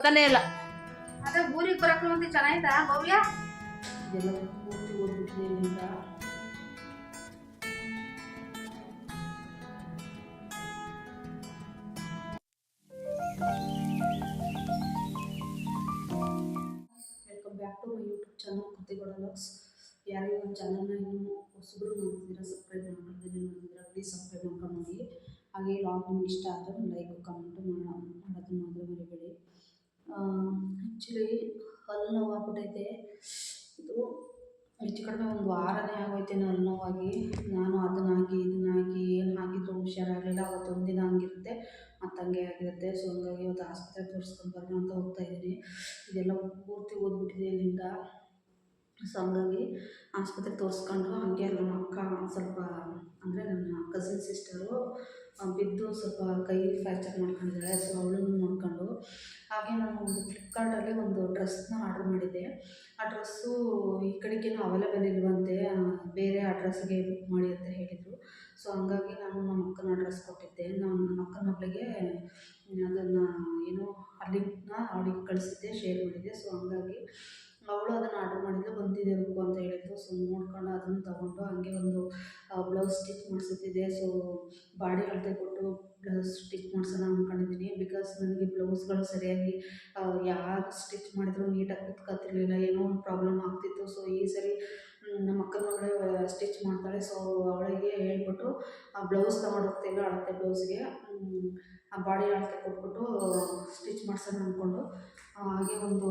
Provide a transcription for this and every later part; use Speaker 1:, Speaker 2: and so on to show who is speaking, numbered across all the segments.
Speaker 1: ಗೊತ್ತಾನೇ ಇಲ್ಲ.
Speaker 2: ಅದೇ ಊರಿಗೆ ಬರಕ್ ಅಂತ ಚೆನ್ನಾಗಿತ್ತಾ
Speaker 1: Bhavya? Welcome back to my YouTube channel ಕೃತಿಗಳ ಲಾಗ್ಸ್ ಯಾರಿಗೆ ನಮ್ಮ ಚಾನಲ್ನ ಇನ್ನೂ ಹೊಸಬ್ರು ನೋಡ್ತಿದ್ದೀರಾ ಸಬ್ಸ್ಕ್ರೈಬ್ ನೋಡಿದ್ರೆ ಪ್ಲೀಸ್ ಸಬ್ಸ್ಕ್ರೈಬ್ ಮಾಡ್ಕೊಂಡು ನೋಡಿ ಹಾಗೆ ಲಾಗ್ ನಿಮ್ಗೆ ಇಷ್ಟ ಆದರೆ ಲೈಕ್ ಕಮೆಂಟ್ ಮಾಡೋದನ್ನು ಮಾತ್ರ ಮರಿಬೇಡಿ. ಆ್ಯಕ್ಚುಲಿ ಹಲ್ಲು ನೋವು ಇದು ಹೆಚ್ಚು ಕಡಿಮೆ ಒಂದು ವಾರನೇ ಆಗೋಯ್ತೆ ಹಲ್ಲು ನೋವಾಗಿ. ನಾನು ಅದನ್ನ ಹಾಕಿ, ಇದನ್ನ ಹಾಕಿ, ಏನು ಹಾಕಿದ್ರು ಹುಷಾರಾಗಲಿಲ್ಲ. ಅವತ್ತೊಂದು ದಿನ ಹಂಗಿರುತ್ತೆ, ಮತ್ತು ಹಂಗೆ ಆಗಿರುತ್ತೆ. ಸೊ ಹಂಗಾಗಿ ಇವತ್ತು ಆಸ್ಪತ್ರೆ ತೋರಿಸ್ಕೊಂಡು ಬರೋಣ ಅಂತ ಹೋಗ್ತಾ ಇದ್ದೀನಿ. ಇದೆಲ್ಲ ಪೂರ್ತಿ ಓದ್ಬಿಟ್ಟಿದೆ ಇಲ್ಲಿಂದ. ಸೊ ಹಂಗಾಗಿ ಆಸ್ಪತ್ರೆ ತೋರಿಸ್ಕೊಂಡು ಹಂಗೆ ನಮ್ಮ ಅಕ್ಕ ಸ್ವಲ್ಪ, ಅಂದರೆ ನನ್ನ ಕಸಿನ್ ಸಿಸ್ಟರು ಬಿದ್ದು ಸ್ವಲ್ಪ ಕೈ ಫ್ರ್ಯಾಕ್ಚರ್ ಮಾಡ್ಕೊಂಡಿದ್ದಾಳೆ ಸೊ ಅವಳನ್ನು ನೋಡ್ಕೊಂಡು ಹಾಗೆ ನಾನು ಒಂದು ಫ್ಲಿಪ್ಕಾರ್ಟಲ್ಲಿ ಒಂದು ಡ್ರೆಸ್ನ ಆರ್ಡ್ರ್ ಮಾಡಿದ್ದೆ. ಆ ಡ್ರೆಸ್ಸು ಈ ಕಡೆಗೇನು ಅವೈಲೇಬಲ್ ಇಲ್ವಂತೆ ಆ, ಬೇರೆ ಅಡ್ರೆಸ್ಗೆ ಬುಕ್ ಮಾಡಿ ಅಂತ ಹೇಳಿದರು. ಸೊ ಹಂಗಾಗಿ ನಾನು ನಮ್ಮ ಅಕ್ಕನ ಅಡ್ರೆಸ್ ಕೊಟ್ಟಿದ್ದೆ. ನಾನು ನಮ್ಮ ಅಕ್ಕನ ಮಗಳಿಗೆ ಅದನ್ನು ಏನು ಆ ಲಿಂಕ್ನ ಅವಳಿಗೆ ಕಳಿಸಿದ್ದೆ ಶೇರ್ ಮಾಡಿದ್ದೆ. ಸೊ ಹಂಗಾಗಿ ಅವಳು ಅದನ್ನು ಆರ್ಡರ್ ಮಾಡಿದ್ಲು ಬಂದಿದೆ ರುಕ್ಕು ಅಂತ ಹೇಳಿದ್ರು. ಸೊ ನೋಡ್ಕೊಂಡು ಅದನ್ನು ತಗೊಂಡು ಹಂಗೆ ಒಂದು ಬ್ಲೌಸ್ ಸ್ಟಿಚ್ ಮಾಡಿಸುತ್ತಿದೆ ಸೊ ಬಾಡಿ ಅಳತೆ ಕೊಟ್ಟು ಬ್ಲೌಸ್ ಸ್ಟಿಚ್ ಮಾಡಿಸೋಣ ಅಂದ್ಕೊಂಡಿದ್ದೀನಿ ಬಿಕಾಸ್ ನನಗೆ ಬ್ಲೌಸ್ಗಳು ಸರಿಯಾಗಿ ಯಾರು ಸ್ಟಿಚ್ ಮಾಡಿದ್ರು ನೀಟಾಗಿ ಕುತ್ಕೊತಿರ್ಲಿಲ್ಲ. ಏನೋ ಒಂದು ಪ್ರಾಬ್ಲಮ್ ಆಗ್ತಿತ್ತು. ಸೊ ಈ ಸರಿ ನಮ್ಮ ಅಕ್ಕನ ಮಗಳೇ ಸ್ಟಿಚ್ ಮಾಡ್ತಾಳೆ. ಸೊ ಅವಳಿಗೆ ಹೇಳ್ಬಿಟ್ಟು, ಆ ಬ್ಲೌಸ್ ತಗೊಂಡೋಗ್ತಿಲ್ಲ ಅಳತೆ ಬ್ಲೌಸ್ಗೆ ಆ ಬಾಡಿ ಅಳತೆ ಕೊಟ್ಬಿಟ್ಟು ಸ್ಟಿಚ್ ಮಾಡ್ಸೋಣ ಅಂದ್ಕೊಂಡು ಹಾಗೆ ಒಂದು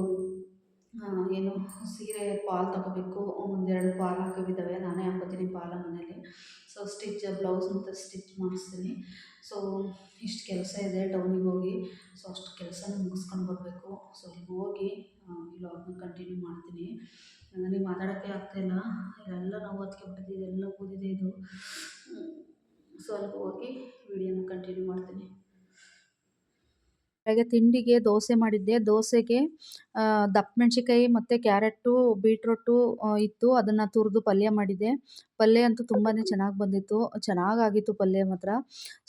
Speaker 1: ಏನು ಸೀರೆ ಪಾಲ್ ತಗೋಬೇಕು, ಒಂದೆರಡು ಪಾಲ್ ಹಾಕೋಬಿದ್ದಾವೆ. ನಾನೇ ಹಾಕೋತೀನಿ ಪಾಲ ಮನೇಲಿ ಸೊ ಸ್ಟಿಚ್ ಬ್ಲೌಸ್ ಮತ್ತು ಸ್ಟಿಚ್ ಮಾಡಿಸ್ತೀನಿ. ಸೊ ಇಷ್ಟು ಕೆಲಸ ಇದೆ ಟೌನಿಗೆ ಹೋಗಿ. ಸೊ ಅಷ್ಟು ಕೆಲಸನ ಮುಗಿಸ್ಕೊಂಡು ಬರಬೇಕು. ಸೊ ಹೋಗಿ ವ್ಲಾಗ್ನ ಕಂಟಿನ್ಯೂ ಮಾಡ್ತೀನಿ. ನನಗೆ ಮಾತಾಡೋಕ್ಕೆ ಆಗ್ತಾಯಿಲ್ಲ ಇದೆಲ್ಲ ಅದಕ್ಕೆ ಹತ್ಕೊಂಡ್ಬಿಟ್ಟಿದೆ ಎಲ್ಲ ಕೂದಿದೆ ಇದು. ಸೊ ಅಲ್ಲಿಗೆ ಹೋಗಿ ವಿಡಿಯೋನ ಕಂಟಿನ್ಯೂ ಮಾಡ್ತೀನಿ.
Speaker 3: ಬೆಳಗ್ಗೆ ತಿಂಡಿಗೆ ದೋಸೆ ಮಾಡಿದ್ದೆ. ದೋಸೆಗೆ ದಪ್ಪ ಮೆಣಸಿನ್ಕಾಯಿ ಮತ್ತು ಕ್ಯಾರೆಟು ಬೀಟ್ರೋಟು ಇತ್ತು. ಅದನ್ನು ತುರಿದು ಪಲ್ಯ ಮಾಡಿದ್ದೆ. ಪಲ್ಯ ಅಂತೂ ತುಂಬಾ ಚೆನ್ನಾಗಿ ಬಂದಿತ್ತು. ಚೆನ್ನಾಗಾಗಿತ್ತು ಪಲ್ಯ ಮಾತ್ರ.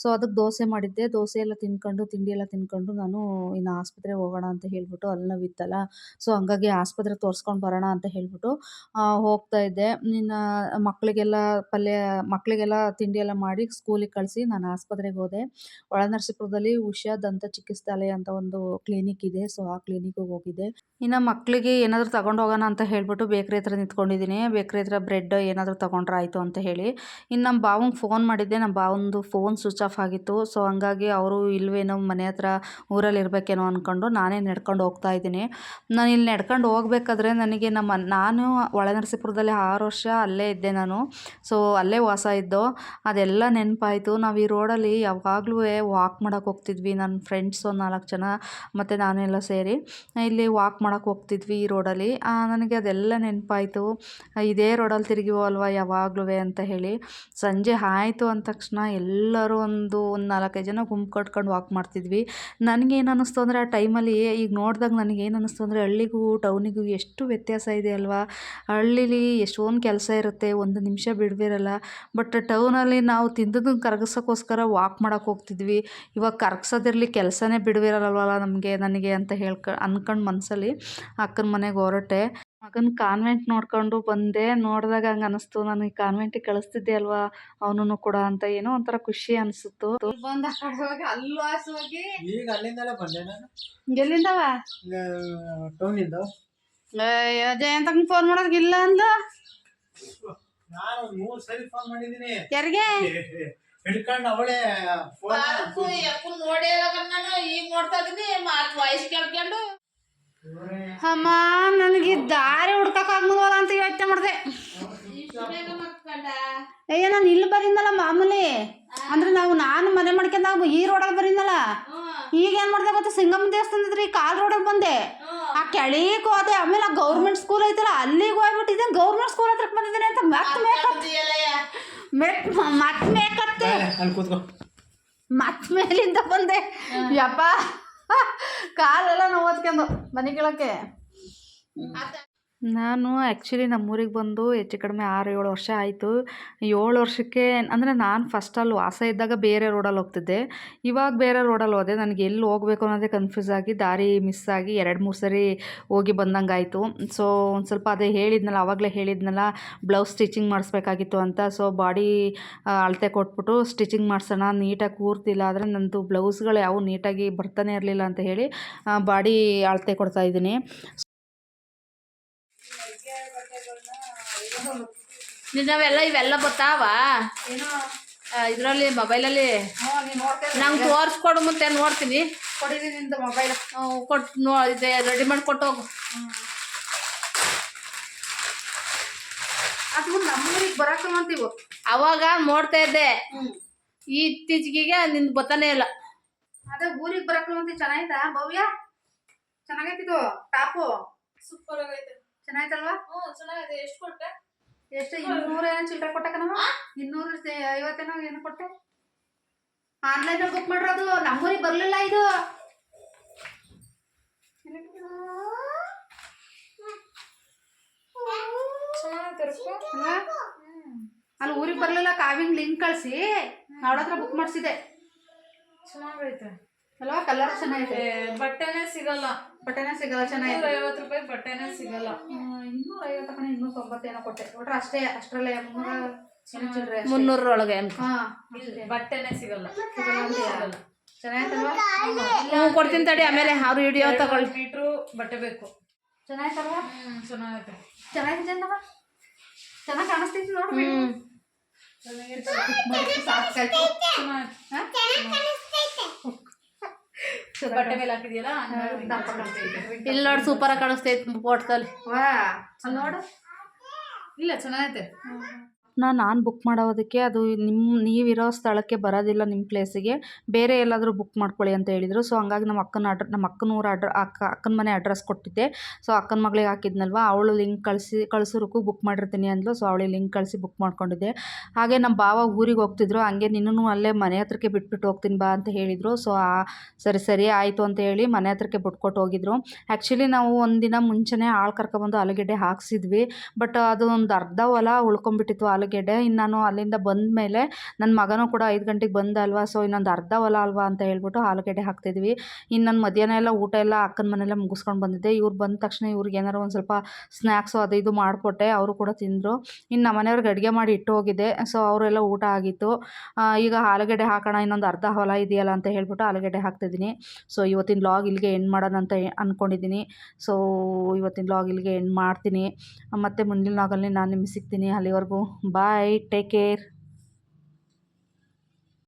Speaker 3: ಸೊ ಅದಕ್ಕೆ ದೋಸೆ ಮಾಡಿದ್ದೆ. ದೋಸೆ ಎಲ್ಲ ತಿನ್ಕೊಂಡು, ತಿಂಡಿ ಎಲ್ಲ ತಿನ್ಕೊಂಡು ನಾನು ಇನ್ನು ಆಸ್ಪತ್ರೆಗೆ ಹೋಗೋಣ ಅಂತ ಹೇಳ್ಬಿಟ್ಟು ಅಲ್ಲಿ ನೋವಿತ್ತಲ್ಲ ಸೊ ಹಂಗಾಗಿ ಆಸ್ಪತ್ರೆ ತೋರಿಸ್ಕೊಂಡು ಬರೋಣ ಅಂತ ಹೇಳ್ಬಿಟ್ಟು ಹೋಗ್ತಾ ಇದ್ದೆ. ಇನ್ನು ಮಕ್ಕಳಿಗೆಲ್ಲ ಪಲ್ಯ ಮಕ್ಕಳಿಗೆಲ್ಲ ತಿಂಡಿ ಎಲ್ಲ ಮಾಡಿ ಸ್ಕೂಲಿಗೆ ಕಳಿಸಿ ನಾನು ಆಸ್ಪತ್ರೆಗೆ ಹೋದೆ. ಒಳನರಸೀಪುರದಲ್ಲಿ ಉಷಾ ದಂತ ಚಿಕಿತ್ಸಾಲಯ ಅಂತ ಒಂದು ಕ್ಲಿನಿಕ್ ಇದೆ. ಸೊ ಆ ಕ್ಲಿನಿಕ್ಗೆ ಹೋಗಿದ್ದೆ. ಇನ್ನು ಮಕ್ಕಳಿಗೆ ಏನಾದರೂ ತಗೊಂಡು ಹೋಗೋಣ ಅಂತ ಹೇಳ್ಬಿಟ್ಟು ಬೇಕ್ರಿ ಹತ್ರ ನಿಂತ್ಕೊಂಡಿದ್ದೀನಿ. ಬೇಕ್ರಿ ಹತ್ರ ಬ್ರೆಡ್ ಏನಾದರೂ ತಗೊಂಡ್ರೆ ಆಯಿತು ಅಂತ ಹೇಳಿ. ಇನ್ನು ನಮ್ಮ ಬಾವಂಗೆ ಫೋನ್ ಮಾಡಿದ್ದೆ. ನಮ್ಮ ಬಾವಂದು ಫೋನ್ ಸ್ವಿಚ್ ಆಫ್ ಆಗಿತ್ತು. ಸೊ ಹಂಗಾಗಿ ಅವರು ಇಲ್ವೇನೋ ಮನೆ ಹತ್ರ ಊರಲ್ಲಿ ಇರಬೇಕೇನೋ ಅಂದ್ಕೊಂಡು ನಾನೇ ನಡ್ಕೊಂಡು ಹೋಗ್ತಾ ಇದ್ದೀನಿ. ನಾನು ಇಲ್ಲಿ ನಡ್ಕೊಂಡು ಹೋಗ್ಬೇಕಾದ್ರೆ ನನಗೆ ನಮ್ಮ ನಾನು ಒಳನರಸೀಪುರದಲ್ಲಿ ಆರು ವರ್ಷ ಅಲ್ಲೇ ಇದ್ದೆ ನಾನು. ಸೊ ಅಲ್ಲೇ ವಾಸ ಇದ್ದು. ಅದೆಲ್ಲ ನೆನಪಾಯಿತು. ನಾವು ಈ ರೋಡಲ್ಲಿ ಯಾವಾಗಲೂ ವಾಕ್ ಮಾಡೋಕೆ ಹೋಗ್ತಿದ್ವಿ. ನನ್ನ ಫ್ರೆಂಡ್ಸ್ ನಾಲ್ಕು ಜನ ಮತ್ತು ನಾನೆಲ್ಲ ಸೇರಿ, ಇಲ್ಲಿ ವಾಕ್ ಮಾಡೋಕೆ ಹೋಗ್ತಿದ್ವಿ ಈ ರೋಡಲ್ಲಿ ನನಗೆ ಅದೆಲ್ಲ ನೆನಪಾಯಿತು. ಇದೇ ರೋಡಲ್ಲಿ ಅಲ್ವಾ ಯಾವಾಗಲೂ ಅಂತ ಹೇಳಿ. ಸಂಜೆ ಆಯಿತು ಅಂದ ತಕ್ಷಣ ಎಲ್ಲರೂ ಒಂದು ಒಂದು ನಾಲ್ಕೈದು ಜನ ಗುಂಪು ಕಟ್ಕೊಂಡು ವಾಕ್ ಮಾಡ್ತಿದ್ವಿ. ನನಗೇನು ಅನ್ನಿಸ್ತು ಅಂದರೆ ಆ ಟೈಮಲ್ಲಿ ಈಗ ನೋಡಿದಾಗ ನನಗೇನು ಅನ್ನಿಸ್ತು ಅಂದರೆ ಹಳ್ಳಿಗೂ ಟೌನಿಗೂ ಎಷ್ಟು ವ್ಯತ್ಯಾಸ ಇದೆ ಅಲ್ವಾ? ಹಳ್ಳೀಲಿ ಎಷ್ಟೊಂದು ಕೆಲಸ ಇರುತ್ತೆ, ಒಂದು ನಿಮಿಷ ಬಿಡ್ಬಿರಲ್ಲ ಬಟ್ ಟೌನಲ್ಲಿ ನಾವು ತಿಂದದನ್ನ ಕರಗಿಸೋಕ್ಕೋಸ್ಕರ ವಾಕ್ ಮಾಡೋಕ್ಕೆ ಹೋಗ್ತಿದ್ವಿ. ಇವಾಗ ಕರಗ್ಸೋದಿರಲಿ ಕೆಲಸನೇ ಬಿಡುವಿರಲ್ವಲ್ಲ ನಮಗೆ ನನಗೆ ಅಂತ ಹೇಳ್ಕ ಅನ್ಕಂಡು ಮನಸ್ಸಲ್ಲಿ ಅಕ್ಕನ ಮನೆಗೆ ಹೊರಟೆ. ಮಗನ ಕಾನ್ವೆಂಟ್ ನೋಡ್ಕೊಂಡು ಬಂದೆ. ನೋಡಿದಾಗ ಹಂಗೆ ಅನಿಸ್ತು ನನಗೆ ಕಾನ್ವೆಂಟಿಗೆ ಕಳಿಸ್ತಿದ್ದೆ ಅಲ್ವಾ? ಅವನು ಕೂಡ ಅಂತ ಏನೋ ಒಂಥರ ಖುಷಿ ಅನಿಸುತ್ತು.
Speaker 2: ಎಲ್ಲಿಂದವ?
Speaker 4: ಟೌನಿಂದ.
Speaker 2: ಜಯಂತಂಗ್ ಫೋನ್ ಅಂದ?
Speaker 4: ಮೂರ್ ಫೋನ್ ಮಾಡಿದೀನಿ
Speaker 2: ಯಾರಿಗೆ?
Speaker 4: ಹಿಡ್ಕೊಂಡು ಅವಳೇ
Speaker 2: ನೋಡೇ ನಾನು ಈಗ ನೋಡ್ತಾ ಇದೀನಿ ಮಾತ್ ವಾಯ್ಸ್ ಕೇಳ್ಕೊಂಡು. ಅಮ್ಮ ನನಗೆ ದಾರಿ ಹುಡ್ಕಕ್ ಆಗ್ಮಲ್ವಲ್ಲ ಅಂತ ಯೋಚನೆ ಮಾಡಿದೆ. ಅಯ್ಯ ನಾನು ಇಲ್ಲಿ ಬರೀನಲ್ಲ ಮಾಮೂಲಿ. ಅಂದ್ರೆ ನಾವು ನಾನು ಮನೆ ಮಾಡ್ಕೊಂಡಾಗ ಈ ರೋಡಲ್ಲಿ ಬರೀನಲ್ಲ. ಈಗ ಏನ್ ಮಾಡ್ದೆ ಗೊತ್ತಾ? ಸಿಂಗಮ್ಮ ದೇವಸ್ಥಾನ ಇದ್ರಿ ಕಾಲ್ ರೋಡಲ್ಲಿ ಬಂದೆ. ಆ ಕೆಳಗೆ ಹೋದೆ ಆಮೇಲೆ ಆ ಗೌರ್ಮೆಂಟ್ ಸ್ಕೂಲ್ ಐತಲ್ಲ ಅಲ್ಲಿಗೆ ಹೋಗ್ಬಿಟ್ಟಿದ್ದೆ ಗೌರ್ಮೆಂಟ್ ಸ್ಕೂಲ್ ಹತ್ರಕ್ಕೆ ಬಂದಿದ್ದೀನಿ ಅಂತ ಮತ್ತೆ ಮೇಕಪ್ ಮೇಕ್ ಮತ್ ಮೇಕತ್ತೆ.
Speaker 4: ಅಲ್ಲಿ ಕೂತ್ಕೋ.
Speaker 3: ಮತ್ ಮೇಲಿಂದ ಬಂದೆ. ಯಪ್ಪ ಕಾಲೆಲ್ಲ ನೋವತ್ಕೊಂಡು ಮನೆ ಕೆಳಕ್ಕೆ. ನಾನು ಆ್ಯಕ್ಚುಲಿ ನಮ್ಮೂರಿಗೆ ಬಂದು ಹೆಚ್ಚು ಕಡಿಮೆ ಆರು ಏಳು ವರ್ಷ ಆಯಿತು. ಏಳು ವರ್ಷಕ್ಕೆ ಅಂದರೆ ನಾನು ಫಸ್ಟ್ ಅಲ್ಲಿ ವಾಸ ಇದ್ದಾಗ ಬೇರೆ ರೋಡಲ್ಲಿ ಹೋಗ್ತಿದ್ದೆ. ಇವಾಗ ಬೇರೆ ರೋಡಲ್ಲಿ ಹೋದೆ. ನನಗೆ ಎಲ್ಲಿ ಹೋಗಬೇಕು ಅನ್ನೋದೇ ಕನ್ಫ್ಯೂಸ್ ಆಗಿ, ದಾರಿ ಮಿಸ್ ಆಗಿ ಎರಡು ಮೂರು ಸರಿ ಹೋಗಿ ಬಂದಂಗೆ ಆಯಿತು. ಸೊ ಒಂದು ಸ್ವಲ್ಪ ಅದೇ ಹೇಳಿದ್ನಲ್ಲ ಆವಾಗಲೇ ಹೇಳಿದ್ನಲ್ಲ ಬ್ಲೌಸ್ ಸ್ಟಿಚಿಂಗ್ ಮಾಡಿಸ್ಬೇಕಾಗಿತ್ತು ಅಂತ. ಸೊ ಬಾಡಿ ಅಳತೆ ಕೊಟ್ಬಿಟ್ಟು ಸ್ಟಿಚಿಂಗ್ ಮಾಡಿಸೋಣ, ನೀಟಾಗಿ ಕೂರ್ತಿಲ್ಲ ಆದರೆ ನನ್ನದು ಬ್ಲೌಸ್ಗಳು ಯಾವ ನೀಟಾಗಿ ಬರ್ತಾನೆ ಇರಲಿಲ್ಲ ಅಂತ ಹೇಳಿ ಬಾಡಿ ಅಳತೆ ಕೊಡ್ತಾಯಿದ್ದೀನಿ
Speaker 2: ನಿನ್ನವೆಲ್ಲ ಇವೆಲ್ಲ ಬರ್ತಾವ ಇದರಲ್ಲಿ ಮೊಬೈಲಲ್ಲಿ? ನಂಗೆ ತೋರಿಸ್ಕೊಡು ಮುಂದೆ ನೋಡ್ತೀನಿ.
Speaker 3: ಕೊಡಿರಿ ನಿಂದು ಮೊಬೈಲ್.
Speaker 2: ಕೊಟ್ಟು ನೋ ಇದೆ ರೆಡಿ ಮಾಡಿ ಕೊಟ್ಟು ಹೋಗು.
Speaker 3: ಅದು ನಮ್ಮೂರಿಗೆ ಬರಕಲ್ಲ ಅಂತೀವು
Speaker 2: ಅವಾಗ ನೋಡ್ತಾ ಇದ್ದೆ. ಈ ಇತ್ತೀಚಿಗೆ ನಿಂದು ಬರ್ತಾನೆ ಇಲ್ಲ.
Speaker 3: ಅದೇ ಊರಿಗೆ ಬರಕಲ್ಲ ಅಂತೀವಿ ಚೆನ್ನಾಯ್ತಾ? ಭವ್ಯ? ಚೆನ್ನಾಗೈತಿದು ಟಾಪು?
Speaker 2: ಸೂಪರ್ ಆಗೈತೆ.
Speaker 3: ಚೆನ್ನಾಯ್ತಲ್ವಾ?
Speaker 2: ಹ್ಞೂ ಚೆನ್ನಾಗಿದೆ. ಎಷ್ಟು ಕೊಟ್ಟೆ?
Speaker 3: ಎಷ್ಟು ಇನ್ನೂರ ಏನೋ ಚಿಲ್ಲರೆ ಕೊಟ್ಟಕನವ? ಇನ್ನೂರ ಐವತ್ತೇನೋ ಏನು ಕೊಟ್ಟೆ. ಆನ್ಲೈನ್ ಬುಕ್ ಮಾಡಿರೋದು ನಮ್ಮೂರಿಗೆ ಬರಲಿಲ್ಲ ಇದು? ಅಲ್ಲಿ ಊರಿಗೆ ಬರಲಿಲ್ಲ ಕಾವಿಂಗ್ ಲಿಂಕ್ ಕಳಿಸಿ ಹತ್ರ ಬುಕ್ ಮಾಡಿಸಿದೆ.
Speaker 2: ಚೆನ್ನಾಗೈತೆ.
Speaker 3: ಅಲ್ವಾ? ಕಲರ್ ಚೆನ್ನಾಗಿದೆ
Speaker 2: ಬಟ್ಟೆನೇ ಸಿಗಲ್ಲ.
Speaker 3: ಬಟ್ಟೆನೇ ಸಿಗಲ್ಲ ಚೆನ್ನಾಗಿದೆ
Speaker 2: ಐವತ್ತು ರೂಪಾಯಿ ಬಟ್ಟೆನೇ ಸಿಗಲ್ಲ.
Speaker 3: ಇನ್ನೂರ ಐವತ್ತು ಕಣ ಇನ್ನೂರ ತೊಂಬತ್ತೇನೋ ಕೊಟ್ಟೆ. ಒಟ್ರೆ ಅಷ್ಟೇ ಅಷ್ಟರಲ್ಲೇ ಮುನ್ನೂರ ಚಿಲ್ಲರೆ.
Speaker 2: ಮುನ್ನೂರೊಳಗೆ. ಬಟ್ಟೆನೇ ಸಿಗಲ್ಲ.
Speaker 3: ಸಿಗಲ್ಲ ಅಂತೀಯಾ? ಚೆನ್ನಾಯ್ತಲ್ವಾ
Speaker 2: ಕೊಡ್ತೀನಿ ತಡಿ ಆಮೇಲೆ ಅವ್ರು ವಿಡಿಯೋ ತಗೊಳ್ಳಿ
Speaker 5: ಮೀಟ್ರು ಬಟ್ಟೆ ಬೇಕು.
Speaker 3: ಚೆನ್ನಾಗಿತ್ತಲ್ವಾ?
Speaker 5: ಹ್ಮ್ ಚೆನ್ನಾಗೈತೆ.
Speaker 3: ಚೆನ್ನಾಗಿದೆ ಅಂದವ ಚೆನ್ನಾಗಿ ಕಾಣಿಸ್ತೈತಿ ನೋಡ್ರಿ.
Speaker 2: ಹ್ಞೂ
Speaker 3: ಸಾಕಾಯ್ತು
Speaker 5: ಬಟ್ಟೆ ಮೇಲೆ ಹಾಕಿದ್ಯಲ್ಲ.
Speaker 2: ಇಲ್ಲಿ ನೋಡಿ ಸೂಪರ್ ಆಗಿ ಕಾಣಿಸ್ತೈತೆ ಫೋಟೋದಲ್ಲಿ
Speaker 3: ನೋಡು.
Speaker 5: ಇಲ್ಲ ಚೆನ್ನಾಗೈತೆ.
Speaker 3: ನಾನು ಬುಕ್ ಮಾಡೋದಕ್ಕೆ ಅದು ನಿಮ್ಮ ನೀವಿರೋ ಸ್ಥಳಕ್ಕೆ ಬರೋದಿಲ್ಲ ನಿಮ್ಮ ಪ್ಲೇಸಿಗೆ ಬೇರೆ ಎಲ್ಲಾದರೂ ಬುಕ್ ಮಾಡ್ಕೊಳ್ಳಿ ಅಂತ ಹೇಳಿದರು. ಸೊ ಹಂಗಾಗಿ ನಮ್ಮ ಅಕ್ಕನ ಅಡ್ರ ನಮ್ಮ ಅಕ್ಕನ ಊರ ಅಡ್ರ ಅಕ್ಕ, ಅಕ್ಕನ ಮನೆ ಅಡ್ರೆಸ್ ಕೊಟ್ಟಿದ್ದೆ. ಸೊ ಅಕ್ಕನ ಮಗಳಿಗೆ ಹಾಕಿದ್ನಲ್ವ? ಅವಳು ಲಿಂಕ್ ಕಳಿಸಿ ಕಳಿಸೋರಕ್ಕು ಬುಕ್ ಮಾಡಿರ್ತೀನಿ ಅಂದ್ಲು. ಸೊ ಅವಳಿಗೆ ಲಿಂಕ್ ಕಳಿಸಿ ಬುಕ್ ಮಾಡ್ಕೊಂಡಿದ್ದೆ. ಹಾಗೆ ನಮ್ಮ ಭಾವ ಊರಿಗೆ ಹೋಗ್ತಿದ್ರು. ಹಂಗೆ ನಿನ್ನೂ ಅಲ್ಲೇ ಮನೆ ಹತ್ರಕ್ಕೆ ಬಿಟ್ಬಿಟ್ಟು ಹೋಗ್ತೀನಿ ಬಾ ಅಂತ ಹೇಳಿದರು. ಸೊ ಸರಿ ಸರಿ, ಆಯಿತು ಅಂತ ಹೇಳಿ ಮನೆ ಹತ್ರಕ್ಕೆ ಬಿಟ್ಕೊಟ್ಟು ಹೋಗಿದ್ರು. ಆ್ಯಕ್ಚುಲಿ ನಾವು ಒಂದಿನ ಮುಂಚೆನೇ ಆಳು ಕರ್ಕೊಬಂದು ಆಲೂಗೆಡ್ಡೆ ಹಾಕ್ಸಿದ್ವಿ. ಬಟ್ ಅದು ಒಂದು ಅರ್ಧ ಹೊಲ ಉಳ್ಕೊಂಬಿಟ್ಟಿತ್ತು. ಆಲೂಗೆಡ್ಡೆ. ಇನ್ನು ನಾನು ಅಲ್ಲಿಂದ ಬಂದ ಮೇಲೆ ನನ್ನ ಮಗನೂ ಕೂಡ ಐದು ಗಂಟೆಗೆ ಬಂದ ಅಲ್ವಾ ಸೊ ಇನ್ನೊಂದು ಅರ್ಧ ಹೊಲ ಅಲ್ವಾ ಅಂತ ಹೇಳ್ಬಿಟ್ಟು ಆಲೂಗೆಡ್ಡೆ ಹಾಕ್ತಿದ್ವಿ. ಇನ್ನು ನಾನು ಮಧ್ಯಾಹ್ನ ಎಲ್ಲ ಊಟ ಎಲ್ಲ ಅಕ್ಕನ ಮನೆಯಲ್ಲೇ ಮುಗಿಸ್ಕೊಂಡು ಬಂದಿದ್ದೆ. ಇವ್ರು ಬಂದ ತಕ್ಷಣ ಇವ್ರಿಗೆ ಏನಾರು ಒಂದು ಸ್ವಲ್ಪ ಸ್ನ್ಯಾಕ್ಸು ಅದು ಇದು ಮಾಡಿಕೊಟ್ಟೆ. ಅವರು ಕೂಡ ತಿಂದರು. ಇನ್ನು ನಮ್ಮ ಮನೆಯವ್ರಿಗೆ ಅಡುಗೆ ಮಾಡಿ ಇಟ್ಟು ಹೋಗಿದ್ದೆ. ಸೊ ಅವರೆಲ್ಲ ಊಟ ಆಗಿತ್ತು. ಈಗ ಆಲೂಗೆಡ್ಡೆ ಹಾಕೋಣ, ಇನ್ನೊಂದು ಅರ್ಧ ಹೊಲ ಇದೆಯಲ್ಲ ಅಂತ ಹೇಳ್ಬಿಟ್ಟು ಆಲೂಗೆಡ್ಡೆ ಹಾಕ್ತಿದ್ದೀನಿ. ಸೊ ಇವತ್ತಿನ ಲಾಗ್ ಇಲ್ಲಿಗೆ ಎಂಡ್ ಮಾಡೋಣ ಅಂತ ಅಂದ್ಕೊಂಡಿದ್ದೀನಿ ಸೊ ಇವತ್ತಿನ ಲಾಗ್ ಇಲ್ಲಿಗೆ ಎಂಡ್ ಮಾಡ್ತೀನಿ. ಮತ್ತು ಮುಂದಿನ ಲಾಗಲ್ಲಿ ನಾನು ನಿಮಗೆ ಸಿಗ್ತೀನಿ ಅಲ್ಲಿವರೆಗೂ. Bye take care